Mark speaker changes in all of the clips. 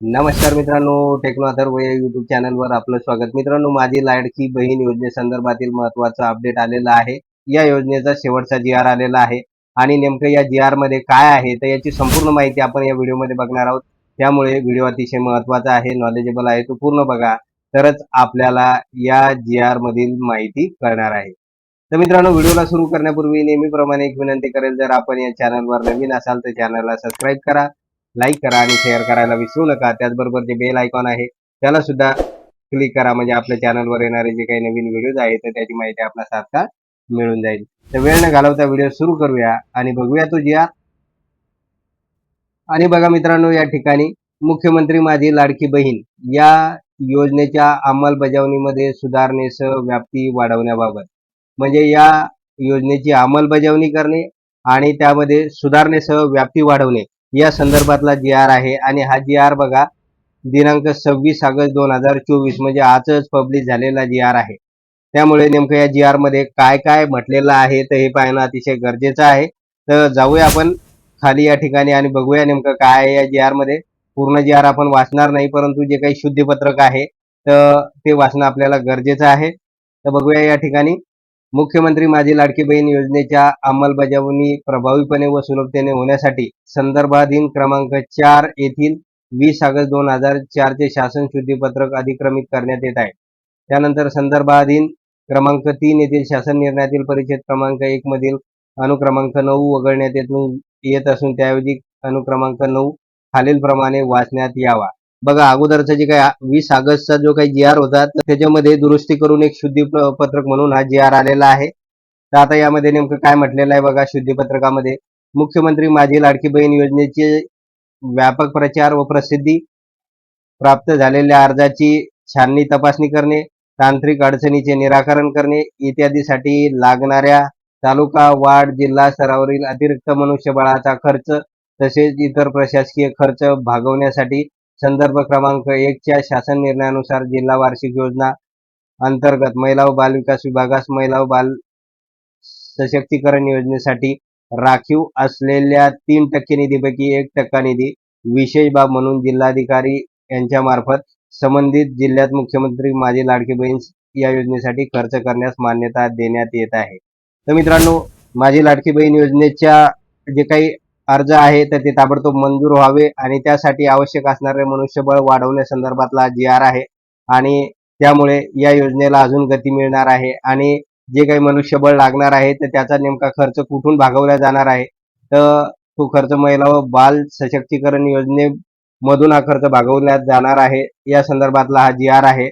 Speaker 1: नमस्कार मित्रांनो टेक्नो अथर्व या युट्यूब चॅनलवर आपलं स्वागत. मित्रांनो माझी लाडकी बहीण योजनेसंदर्भातील महत्त्वाचा अपडेट आलेला आहे. या योजनेचा शेवटचा जी आर आलेला आहे. आणि नेमकं या जी आरमध्ये काय आहे तर याची संपूर्ण माहिती आपण या व्हिडिओमध्ये बघणार आहोत. त्यामुळे व्हिडिओ अतिशय महत्त्वाचा आहे नॉलेजेबल आहे तो पूर्ण बघा. तरच आपल्याला या जी आर मधील माहिती कळणार आहे. तर मित्रांनो व्हिडिओला सुरू करण्यापूर्वी नेहमीप्रमाणे एक विनंती करेल जर आपण या चॅनलवर नवीन असाल तर चॅनलला सबस्क्राईब करा. लाईक करा आणि शेअर करायला विसरू नका. त्याचबरोबर जे बेल आयकॉन आहे त्याला सुद्धा क्लिक करा. म्हणजे आपल्या चॅनलवर येणारे जे काही नवीन व्हिडिओज आहेत तर त्याची माहिती आपला सारखा मिळून जाईल. तर वेळ न घालवता व्हिडिओ सुरू करूया आणि बघूया तो जिया. आणि बघा मित्रांनो या ठिकाणी मुख्यमंत्री माझी लाडकी बहीण या योजनेच्या अंमलबजावणीमध्ये सुधारणेसह व्याप्ती वाढवण्याबाबत. म्हणजे या योजनेची अंमलबजावणी करणे आणि त्यामध्ये सुधारणेसह व्याप्ती वाढवणे. या संदर्भातला जी आर आहे. आणि हा जी आर बघा दिनांक सव्वीस ऑगस्ट दोन हजार चोवीस म्हणजे आजच पब्लिश झालेला जी आर आहे. त्यामुळे नेमकं या जी आरमध्ये काय काय म्हटलेलं आहे तर हे पाहणं अतिशय गरजेचं आहे. तर जाऊया आपण खाली या ठिकाणी आणि बघूया नेमकं काय आहे या जी आरमध्ये. पूर्ण जी आर आपण वाचणार नाही परंतु जे काही शुद्धपत्रक आहे तर ते वाचणं आपल्याला गरजेचं आहे. तर बघूया या ठिकाणी. मुख्यमंत्री माझी लाडकी बहीण योजनेच्या अंमलबजावणी प्रभावीपणे व सुलभतेने होण्यासाठी संदर्भाधीन क्रमांक चार येथील वीस ऑगस्ट दोन हजार चारचे शासन शुद्धीपत्रक अधिक्रमित करण्यात येत आहे. त्यानंतर संदर्भाधीन क्रमांक तीन येथील शासन निर्णयातील परिच्छेद क्रमांक एक मधील अनुक्रमांक नऊ वगळण्यात येत असून त्याऐवजी अनुक्रमांक नऊ खालीलप्रमाणे वाचण्यात यावा. बघा अगोदरचा जे काही वीस ऑगस्टचा जो काही जी आर होता तर त्याच्यामध्ये दुरुस्ती करून एक शुद्धी पत्रक म्हणून हा जी आर आलेला आहे. तर आता यामध्ये नेमकं काय म्हटलेलं आहे बघा शुद्धीपत्रकामध्ये मुख्यमंत्री माझी लाडकी बहीण योजनेचे व्यापक प्रचार व प्रसिद्धी प्राप्त झालेल्या अर्जाची छाननी तपासणी करणे तांत्रिक अडचणीचे निराकरण करणे इत्यादीसाठी लागणाऱ्या तालुका वार्ड जिल्हा स्तरावरील अतिरिक्त मनुष्यबळाचा खर्च तसेच इतर प्रशासकीय खर्च भागवण्यासाठी संदर्भ क्रमांक एकच्या शासन निर्णयानुसार जिल्हा वार्षिक योजना अंतर्गत महिला व बाल विकास विभागास महिला व बाल सशक्तीकरण योजनेसाठी राखीव असलेल्या तीन टक्के निधीपैकी एक टक्का निधी विशेष बाब म्हणून जिल्हाधिकारी यांच्या मार्फत संबंधित जिल्ह्यात मुख्यमंत्री माझी लाडकी बहीण या योजनेसाठी खर्च करण्यास मान्यता देण्यात येत आहे. तर मित्रांनो माझी लाडकी बहीण योजनेच्या जे काही अर्ज आहे तर ते ताबडतोब मंजूर व्हावे आणि त्यासाठी आवश्यक असणारे मनुष्यबळ वाढवण्यासंदर्भातला जी आर आहे आणि त्यामुळे या योजनेला अजून गती मिळणार आहे आणि जे काही मनुष्यबळ लागणार आहे तर त्याचा नेमका खर्च कुठून भागवला जाणार आहे? तर तो खर्च महिला व बाल सशक्तीकरण योजनेमधून हा खर्च भागवण्यात जाणार आहे. या संदर्भातला हा जी आर आहे.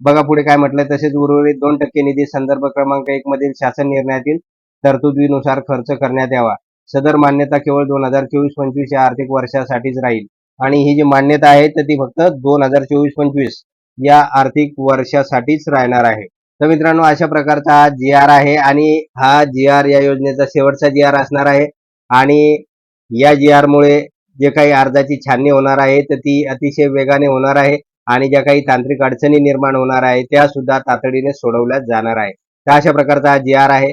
Speaker 1: बघा पुढे काय म्हटलंय. तसेच उर्वरित दोन टक्के निधी संदर्भ क्रमांक एक मधील शासन निर्णयातील तरतुदीनुसार खर्च करण्यात यावा. सदर मान्यता केवळ दोन हजार चोवीस पंचवीस या आर्थिक वर्षासाठीच राहील. आणि ही जी मान्यता आहे तर ती फक्त दोन हजार चोवीस पंचवीस या आर्थिक वर्षासाठीच राहणार आहे. तर मित्रांनो अशा प्रकारचा हा जी आर आहे आणि हा जी आर या योजनेचा शेवटचा जी आर असणार आहे. आणि या जी आर मुळे जे काही अर्जाची छाननी होणार आहे तर ती अतिशय वेगाने होणार आहे आणि ज्या काही तांत्रिक अडचणी निर्माण होणार आहे त्या सुद्धा तातडीने सोडवल्या जाणार आहे. तर अशा प्रकारचा हा जी आर आहे.